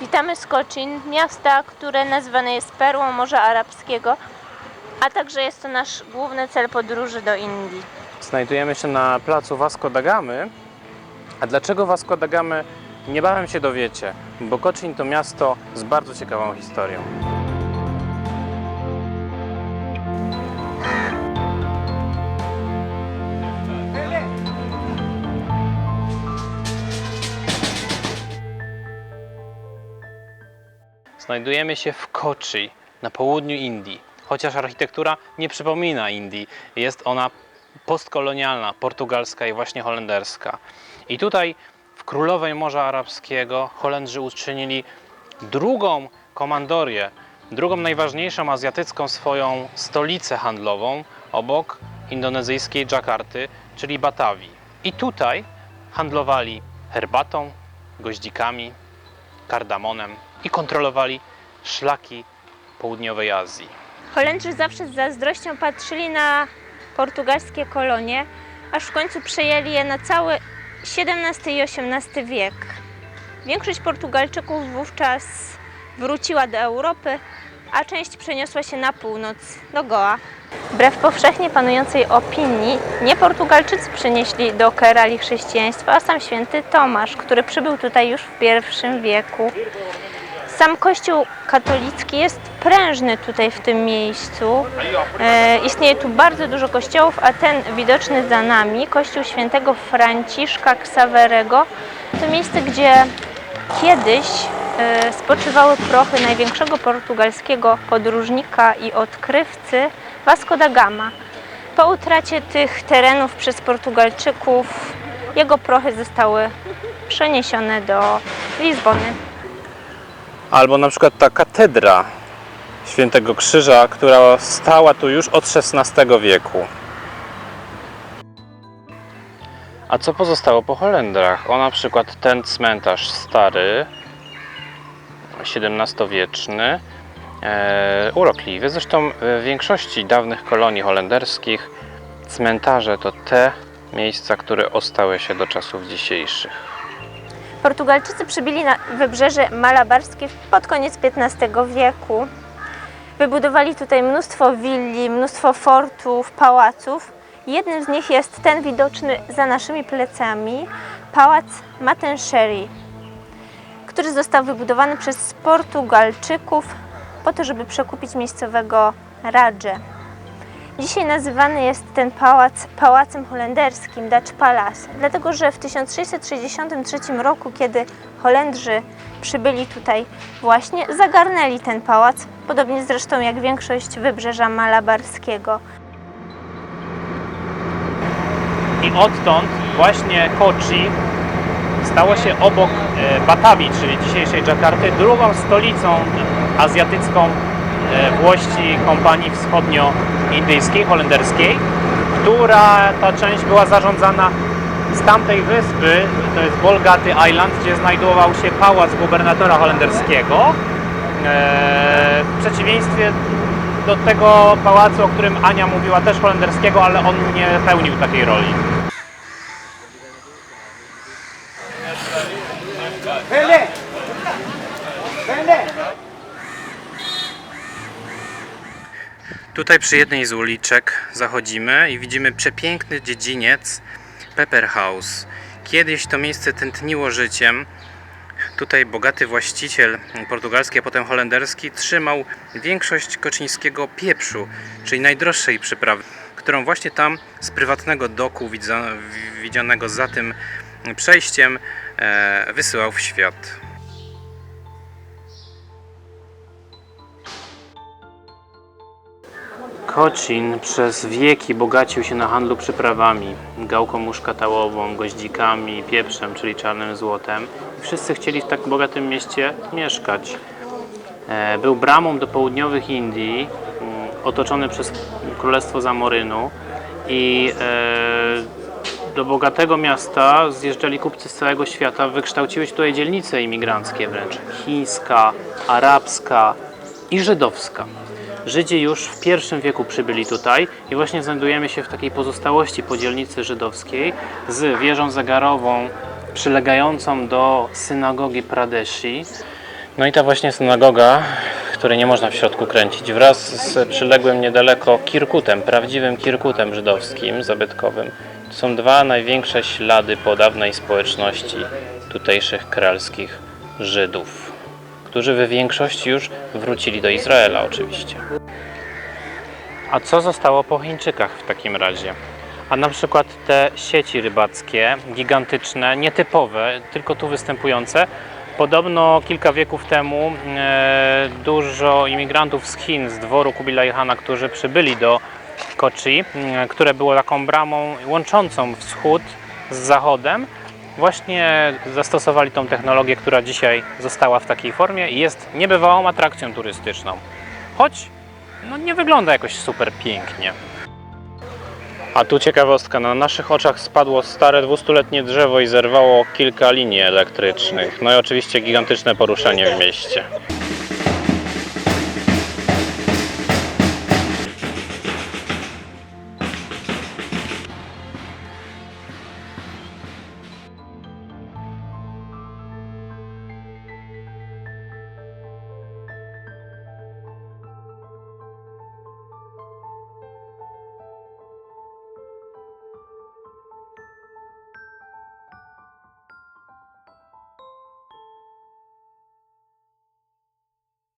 Witamy z Koczyn, miasta, które nazywane jest perłą Morza Arabskiego, a także jest to nasz główny cel podróży do Indii. Znajdujemy się na placu Vasco da Gamy. A dlaczego Vasco da Gamy? Niebawem się dowiecie, bo Koczyn to miasto z bardzo ciekawą historią. Znajdujemy się w Kochi, na południu Indii. Chociaż architektura nie przypomina Indii, jest ona postkolonialna, portugalska i właśnie holenderska. I tutaj w Królowej Morza Arabskiego Holendrzy uczynili drugą komandorię, drugą najważniejszą azjatycką swoją stolicę handlową obok indonezyjskiej Dżakarty, czyli Batawi. I tutaj handlowali herbatą, goździkami, kardamonem i kontrolowali szlaki południowej Azji. Holendrzy zawsze z zazdrością patrzyli na portugalskie kolonie, aż w końcu przejęli je na cały XVII i XVIII wiek. Większość Portugalczyków wówczas wróciła do Europy, a część przeniosła się na północ, do Goa. Wbrew powszechnie panującej opinii, nie Portugalczycy przynieśli do Kerali chrześcijaństwo, a sam święty Tomasz, który przybył tutaj już w I wieku. Sam kościół katolicki jest prężny tutaj w tym miejscu. E, istnieje tu bardzo dużo kościołów, a ten widoczny za nami, kościół świętego Franciszka Ksawerego, to miejsce, gdzie kiedyś e, spoczywały prochy największego portugalskiego podróżnika i odkrywcy Vasco da Gama. Po utracie tych terenów przez Portugalczyków jego prochy zostały przeniesione do Lizbony. Albo na przykład ta katedra Świętego Krzyża, która stała tu już od XVI wieku. A co pozostało po Holendrach? O na przykład ten cmentarz stary, XVII-wieczny, e, urokliwy. Zresztą w większości dawnych kolonii holenderskich cmentarze to te miejsca, które ostały się do czasów dzisiejszych. Portugalczycy przybyli na wybrzeże malabarskie pod koniec XV wieku. Wybudowali tutaj mnóstwo willi, mnóstwo fortów, pałaców. Jednym z nich jest ten widoczny za naszymi plecami, pałac Matensheri, który został wybudowany przez Portugalczyków po to, żeby przekupić miejscowego Radżę. Dzisiaj nazywany jest ten pałac pałacem holenderskim, Dutch Palace, dlatego że w 1663 roku, kiedy Holendrzy przybyli tutaj, właśnie zagarnęli ten pałac, podobnie zresztą jak większość wybrzeża malabarskiego. I odtąd właśnie Kochi stało się obok e, Batawi, czyli dzisiejszej Dżakarty, drugą stolicą azjatycką włości kompanii wschodnioindyjskiej, holenderskiej, która ta część była zarządzana z tamtej wyspy, to jest Bolgaty Island, gdzie znajdował się pałac gubernatora holenderskiego. E, W przeciwieństwie do tego pałacu, o którym Ania mówiła, też holenderskiego, ale on nie pełnił takiej roli. Tutaj przy jednej z uliczek zachodzimy i widzimy przepiękny dziedziniec Pepper House. Kiedyś to miejsce tętniło życiem. Tutaj bogaty właściciel portugalski, a potem holenderski trzymał większość koczyńskiego pieprzu, czyli najdroższej przyprawy, którą właśnie tam z prywatnego doku widzianego za tym przejściem e, wysyłał w świat. Kocin przez wieki bogacił się na handlu przyprawami, gałką muszkatałową, goździkami, pieprzem, czyli czarnym złotem. I wszyscy chcieli w tak bogatym mieście mieszkać. E, Był bramą do południowych Indii, mm, otoczony przez Królestwo Zamorynu i e, do bogatego miasta zjeżdżali kupcy z całego świata, wykształciły się tutaj dzielnice imigranckie wręcz, chińska, arabska i żydowska. Żydzi już w pierwszym wieku przybyli tutaj i właśnie znajdujemy się w takiej pozostałości po dzielnicy żydowskiej z wieżą zegarową przylegającą do synagogi Pradeshi. No i ta właśnie synagoga, której nie można w środku kręcić, wraz z przyległym niedaleko Kirkutem, prawdziwym Kirkutem żydowskim, zabytkowym. To są dwa największe ślady po dawnej społeczności tutejszych kralskich Żydów, którzy w większości już wrócili do Izraela oczywiście. A co zostało po Chińczykach w takim razie? A na przykład te sieci rybackie, gigantyczne, nietypowe, tylko tu występujące. Podobno kilka wieków temu e, dużo imigrantów z Chin, z dworu Kubilai Hana, którzy przybyli do Kochi, m, które było taką bramą łączącą wschód z zachodem, właśnie zastosowali tą technologię, która dzisiaj została w takiej formie i jest niebywałą atrakcją turystyczną. Choć no, nie wygląda jakoś super pięknie. A tu ciekawostka, na naszych oczach spadło stare 200-letnie drzewo i zerwało kilka linii elektrycznych. No i oczywiście gigantyczne poruszenie w mieście.